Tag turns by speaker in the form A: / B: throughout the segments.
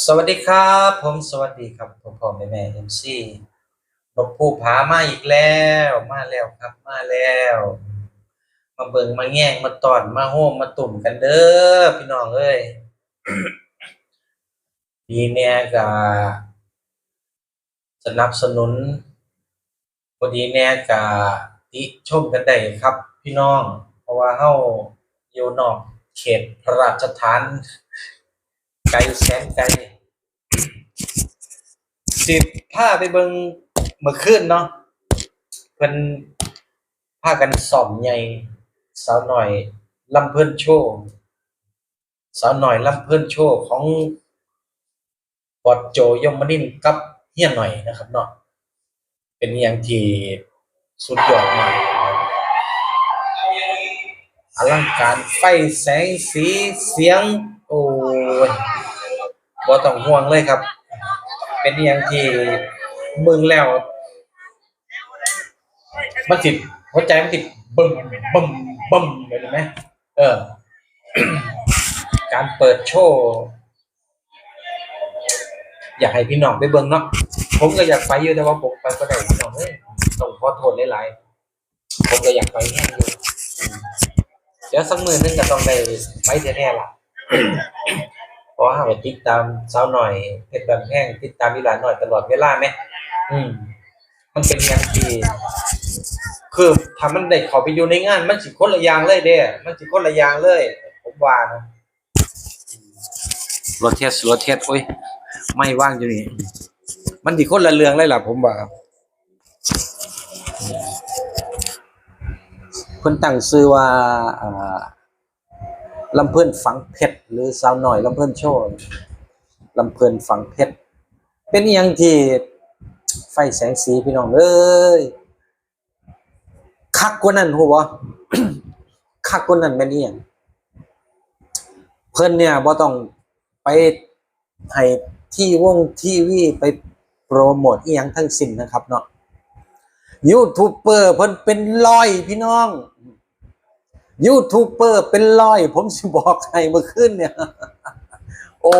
A: สวัสดีครับ ผมสวัสดีครับผมพ่อแม่แม่เอ็มซีนกผู้ผามาอีกแล้ว มาแล้วครับมาแล้ว มาเบิงมาแง่งมาตอนมาโฮมมาตุ่มกันเด้อพี่น้องเอ้ยดีเนี่ยก็สนับสนุนพอดีเนี่ยก็ติชมกันได้ครับ พี่น้อง เพราะว่าเฮาอยู่นอกเขตพระราชฐาน ไกลแสนไกลสิพาไปเบิงเมื่อคืนเนาะเพิ่นพากันซ่อมใหญ่สาวหน่อยลำเพิ่นโชว์สาวหน่อยลำเพิ่นโชว์ของปอดโจยมนินกับเฮียหน่อยนะครับเนาะเป็นอย่างที่สุดยอดมากอลังการไฟแสงสีเสียง โอ้ย บ่ต้องห่วงเลยครับ เป็นอย่างที่เบิ่งแล้วมันติดหัวใจมันติดบึ้มบึ้มบึ้มเลยเห็นไหมเออ การเปิดโชว์อยากให้พี่น้องไปเบิ่งเนาะผมก็อยากไปอยู่แต่ว่าผมไปก็ได้พี่น้องเอ้ยต้องขอโทษหลายๆผมก็อยากไปแน่อยู่เดี๋ยวสักมือนึงก็ต้องได้ไปแท้ๆล่ะ ราะว่าเราติดตามสาหน่อยเพชรบันแห้งติดตามอีหลานหน่อยตลอดเวลาไหมอืม มันเป็นอย่างที่คือถ้ามันได้ข้าไปอยู่ในงาน มันสิคนละอย่างเลยเด้มันสิคนละอย่างเลย ผมว่านะรถเทสรถเทสโอ้ยไม่ว่างอยู่นี่มันสิคนละเรื่องเลยล่ะผมว่าเพิ่นตั้งชื่อว่าอ่า ลำเพิ่นฝังเพชรหรือสาวหน่อยลำเพิ่นโชว์ลำเพิ่นฝังเพชรเป็นอหยังที่ไฟแสงสีพี่น้องเอ้ยคักกว่านั้นฮู้บ่คักกว่านั้นแม่นอีหยังเพิ่นเนี่ยบ่ต้องไปให้ที่วงทีวีไปโปรโมทอีหยังทั้งสิ้นนะครับเนาะยูทูบเบอร์เพิ่นเป็นร้อยพี่น้อง ยูทูบเบอร์เป็นร้อย ผมสิบอกให้เมื่อคืนเนี่ย โอ้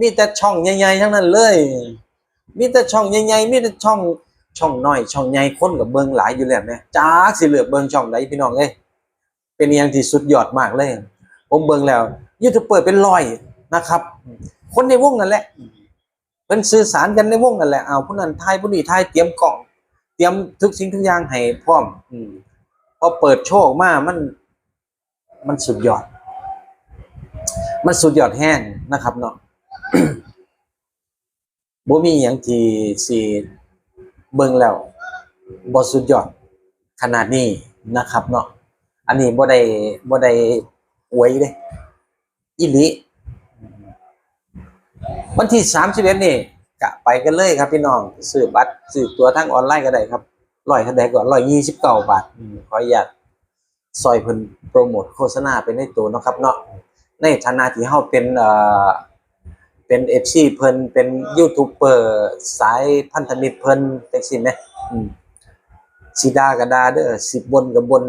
A: มีแต่ช่องใหญ่ๆทั้งนั้นเลย มีแต่ช่องใหญ่ๆมีแต่ช่องช่องน้อย ช่องใหญ่คนกับเบิงหลายอยู่แล้วเนี่ยจ้าสิเหลือเบิงช่องไหนพี่น้องเอ้ยเป็นอย่างที่สุดยอดมากเลย ผมเบิงแล้วยูทูบเบอร์เป็นร้อยนะครับ คนในวงนั่นแหละเพิ่นสื่อสารกันในวงนั่นแหละเอาผู้นั้นทายผู้นี้ทายเตรียมกล่อง เตรียมทุกสิ่งทุกอย่างให้พร้อม อืม พอเปิดโชว์ออกมามัน มันสุดยอด มันสุดยอดแห้งนะครับเนาะบ่มีหยังที่สิเบิ่งแล้วบ่สุดยอดขนาดนี้นะครับเนาะอันนี้บ่ได้บ่ได้อวยเด้อีหลีวันที่31นี่กะไปกันเลยครับพี่น้องซื้อบัตรซื้อตัวทางออนไลน์ก็ได้ครับ ร้อยเท่าใดก่อร้อยยี่สิบเก้าบาทขออนุญาตซอยเพิ่นโปรโมทโฆษณาไปในตัวนะครับเนาะในฐานะที่เฮาเป็นเอ่อเป็น FC เพิ่นเป็นยูทูบเบอร์สายพันธมิตรเพิ่นจังซี่แหมสีดาก็ด่าเด้อสิบ่นก็บ่น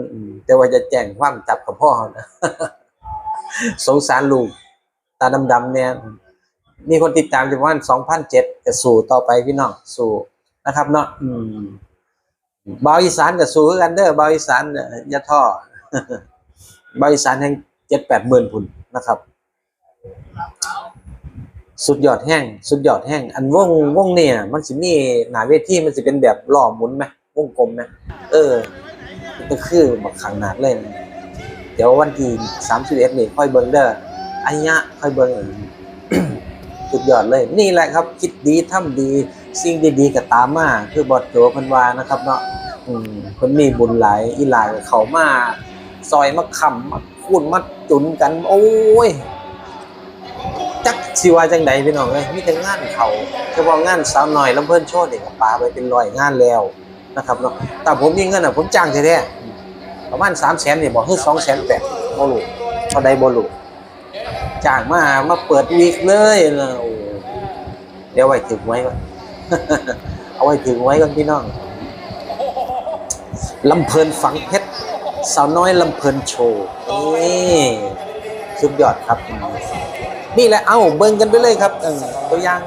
A: แต่ว่าจะแจ้งความจับกับพ่อนะสงสารลูก ตาดำๆเนี่ยมีคนติดตามอยู่ประมาณสองพันเจ็ดจะสู่ต่อไปพี่น้องสู่นะครับเนาะอืม บาอีสานกับสู่คือกันเด้อบาอีสานย่าท่อบาอีสานแห่งเจ็ดแปดหมื่นพุ่นนะครับ สุดยอดแห้งสุดยอดแห้งอันวงวงเนี่ย มันสิมีหนาเวทีมันสิเป็นแบบล้อหมุนไหมวงกลมไหมเออก็คือบักขังหนาดเลยนเดี๋ยววันที่สามสิบเอ็ดนี่ค่อยเบิ่งเด้ออันยะค่อยเบิ่งสุดยอดเลย นี่แหละครับ คิดดีทำดี สิ่งดีๆก็ตามมาคือบอดโจเพันวานะครับเนาะ อืมเพิ่นมีบุญหลายอีหลายเขามาซอยมาคำมาคูนมาจุนกัน โอ้ย จักสิว่าจังใดพี่น้องเอ้ยมีแต่งานเขาเฉพาะงานสาวน้อยลำเพิ่นโชว์นี่ก็ปาไปเป็นร้อยงานแล้วนะครับเนาะแต่ผมมีเงินอะผมจ้างแท้ๆประมาณ300,000นี่บ่คือ200,000แปดบ่รู้เท่าใดบ่รู้จ้างมามาเปิดวีคเลยนะโอ้เดี๋ยวไว้ถึงไว้ก่อนเอาไว้ถึงไว้ก่อนพี่น้อง ลำเพลินฝังเพชรสาวน้อยลำเพลินโชว์นี่สุดยอดครับ นี่แหละเอ้าเบิ่งกันไปเลยครับตัวอย่าง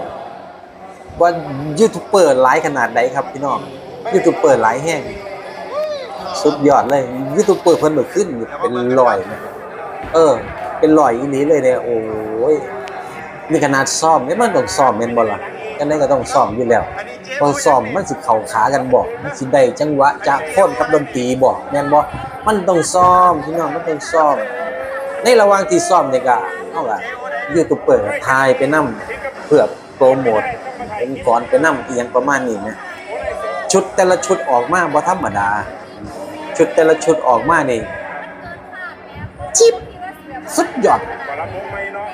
A: ว่ายูทูบเบอร์หลายขนาดไหนครับพี่น้องยูทูบเบอร์หลายแห้งสุดยอดเลยยูทูบเบอร์เพิ่นเมื่อขึ้นเป็นร้อยเออ เป็นร้อยอีนี้เลยเนี่ยโอ้ยนี่ขนาดซ้อมนี่มันต้องซ้อมแม่นบ่ล่ะจังได๋ก็ต้องซ้อมอยู่แล้ว พอซ้อมมันสิเข้าขากันบ่มันสิได้จังหวะจะโคนกับดนตรีบ่แม่นบ่มันต้องซ้อมพี่น้องมันต้องซ้อม ในระหว่างที่ซ้อมนี่ก็เฮาก็ยูทูบเบอร์ถ่ายไปนํเพื่อโปรโมทองค์กรไปนํอีหยังประมาณนี้นะชุดแต่ละชุดออกมาบ่ธรรมดา ชุดแต่ละชุดออกมานี่จิ๊บสุดยอด
B: บารับวงไม่เนาะ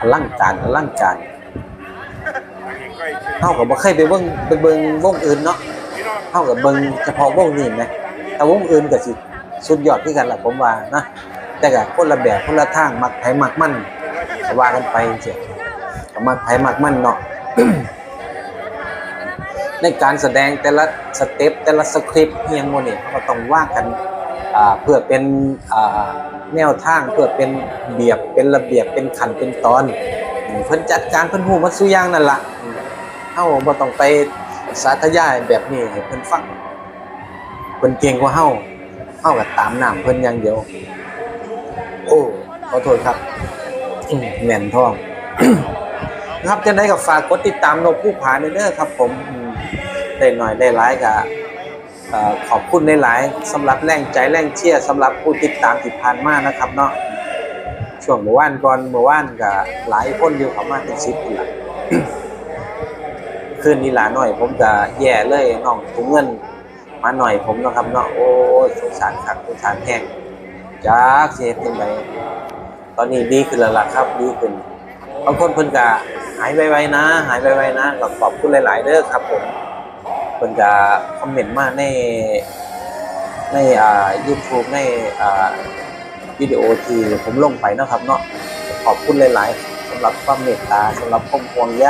A: อลังการอลังการ
B: อันนี้ใกล้ชิด
A: เฮาก็บ่เคยไปเบิ่งไปเบิ่งวงอื่นเนาะ
B: พี่า
A: ก็เบิ่งเฉพาะวงนี้นะแต่วงอื่นก็สิสุดยอดคือกันล่ะผมว่านะแต่ก็คนละแบบคนละทางมักไผมักมั่นว่ากันไปจังซี่ก็มักไผมักมั่นเนาะในการแสดงแต่ละสเต็ปแต่ละสคริปต์เฮียงโมนี่ยก็ต้องว่ากันเพื่อเป็นแนวทางเพื่อเป็นเบียบเป็นระเบียบเป็นขันเป็นตอนเพิ่นจัดการเพิ่นฮู้หมัดซุอย่างนั่นล่ะ เฮาบ่ต้องไปสาธยายแบบนี้ให้เพิ่นฟังเพิ่นเก่งกว่าเฮาเฮาก็ตามน้ำเพิ่นอย่างเดียว โอ้ขอโทษครับอืมแม่นท้อง ครับจังไดก็ฝากกดติดตามนกผู้ผาเด้อครับ ผมได้หน่อยได้หลายก็ขอบคุณหลายๆสำหรับแรงใจแรงเชียร์สำหรับผู้ติดตามที่ผ่านมากนะครับเนาะช่วงเมื่อวานก่อนเมื่อวานก็หลายคนอยู่ประมาณเป็น10คนละ คืนนี้หลาหน่อย ผมก็แย่เลยน้องถุงเงิน มาหน่อยผมนะครับเนาะโอ้ยสงสารครับสงสารแห้งจักสิเฮ็ดจังไดตอนนี้ดีขึ้นแล้วล่ะครับดีขึ้นบางคนเพิ่นก็หายไวๆนะ หายไวๆนะก็ขอบคุณหลาย ๆเด้อครับผมเพิ่นก็คอมเมนต์มาในในอ่า YouTube ในอ่าวิดีโอที่ผมลงไปเนาะครับเนาะขอบคุณหลาย ๆสำหรับความเมตตาสำหรับความห่วงใย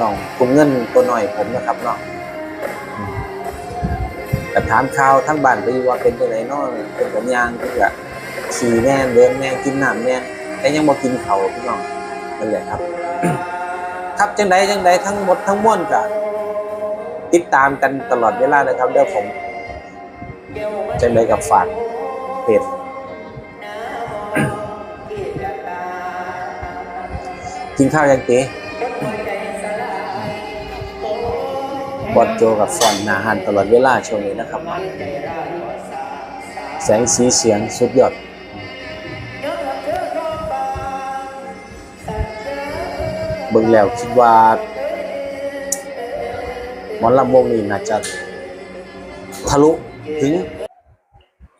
A: น้องคุณเงินตัวหน่อยผมนะครับเนาะอืมแต่ถามข่าวทั้งบ้านไปว่าเป็นจังไดเนาะเป็นกันยางเพิ่นก็ขี่แน่เดินแน่กินน้ำแน่แต่ยังบ่กินเขาพี่น้องนั่นแหละครับ ครับจังใดจังใดทั้งหมดทั้งมวลก็ติดตามกันตลอดเวลาเลยครับเดี๋ยวผมจังใดกับฝากเพจกินข้าวยังเก๋ บอดโจกับฟอนนาหันตลอดเวลาช่วงนี้นะครับ แสงสีเสียงสุดยอดเบิ่งแล้วคิดว่าหมอนลำวงนี้น่าจะทะลุถึง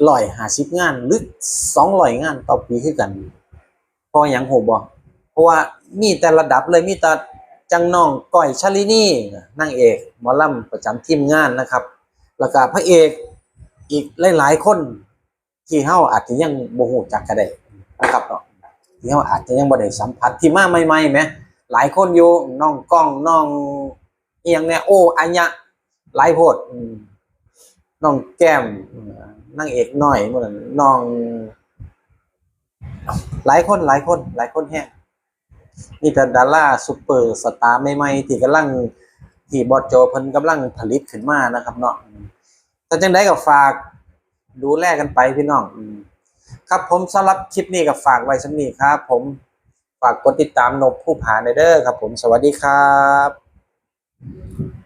A: ร้อยหาสิบงานหรือสองร้อยงานต่อปีคือกันเพราะหยังโหบ่เพราะว่ามีแต่ระดับเลยมีแต่ จังน้องก้อยชาลินีนางเอกหมอลำประจำทีมงานนะครับ แล้วก็พระเอกอีกหลายๆคนที่เฮาอาจจะยังบ่ฮู้จักก็ได้นะครับเนาะที่เฮาอาจจะยังบ่ได้สัมผัสที่มาใหม่ๆแหมหลายคนอยู่น้องกล้องน้องเอียงเนี่ยโอ้อัญญะหลายโพดน้องแก้มนางเอกน้อยหมือนน้อง หลายคนหลายคน หลายคนแฮะ นี่แต่ดาราซุปเปอร์สตาร์ใหม่ๆที่กำลังที่บอดโจเพิ่นกำลังผลิตขึ้นมานะครับเนาะแต่จังได้ก็ฝากดูแลกันไปพี่น้องอครับผมสำหรับคลิปนี้ก็ฝากไว้สักนี้ครับ ผมฝากกดติดตามนบผู้ผาในเด้อครับ ผมสวัสดีครับ